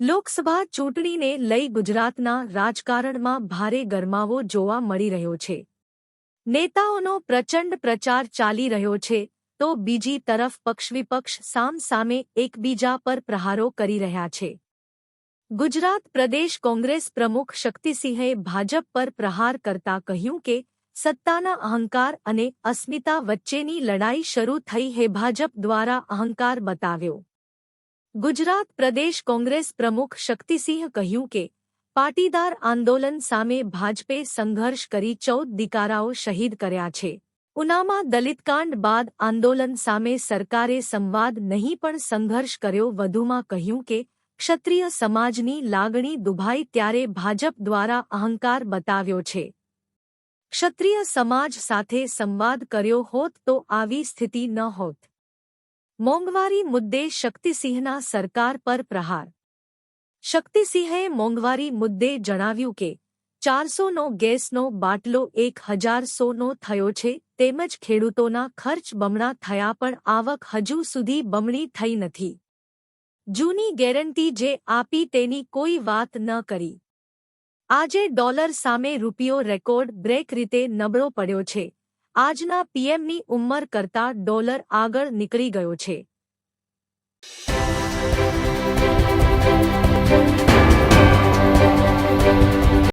લોકસભા ચૂંટણીને લઈ ગુજરાતના રાજકારણમાં ભારે ગરમાવો જોવા મળી રહ્યો છે. નેતાઓનો પ્રચંડ પ્રચાર ચાલી રહ્યો છે, તો બીજી તરફ પક્ષવિપક્ષ, સામસામે એકબીજા પર પ્રહારો કરી રહ્યા છે. ગુજરાત પ્રદેશ કોંગ્રેસ પ્રમુખ શક્તિસિંહે ભાજપ પર પ્રહાર કરતા કહ્યું કે, સત્તાના અહંકાર અને અસ્મિતા વચ્ચેની લડાઈ શરૂ થઈ હે ભાજપ દ્વારા અહંકાર બતાવ્યો. ગુજરાત પ્રદેશ કોંગ્રેસ પ્રમુખ શક્તિસિંહ કહ્યું કે, પાટીદાર આંદોલન સામે ભાજપે સંઘર્ષ કરી ચૌદ દિકારાઓ શહીદ કર્યા છે. ઉનામાં દલિતકાંડ બાદ આંદોલન સામે સરકારે સંવાદ નહીં પણ સંઘર્ષ કર્યો. વધુમાં કહ્યું કે, ક્ષત્રિય સમાજની લાગણી દુભાઈ ત્યારે ભાજપ દ્વારા અહંકાર બતાવ્યો છે. ક્ષત્રિય સમાજ સાથે સંવાદ કર્યો હોત તો આવી સ્થિતિ ન હોત. મોંઘવારી મુદ્દે શક્તિસિંહના સરકાર પર પ્રહાર. શક્તિસિંહે મોંઘવારી મુદ્દે જણાવ્યું કે, ચારસોનો ગેસનો બાટલો એક હજાર સોનો થયો છે, તેમજ ખેડૂતોના ખર્ચ બમણા થયા પણ આવક હજુ સુધી બમણી થઈ નથી. જૂની ગેરંટી જે આપી તેની કોઈ વાત ન કરી. આજે ડોલર સામે રૂપિયો રેકોર્ડ બ્રેક રીતે નબળો પડ્યો છે. આજના પીએમની ઉંમર કરતા ડોલર આગળ નીકળી ગયો છે.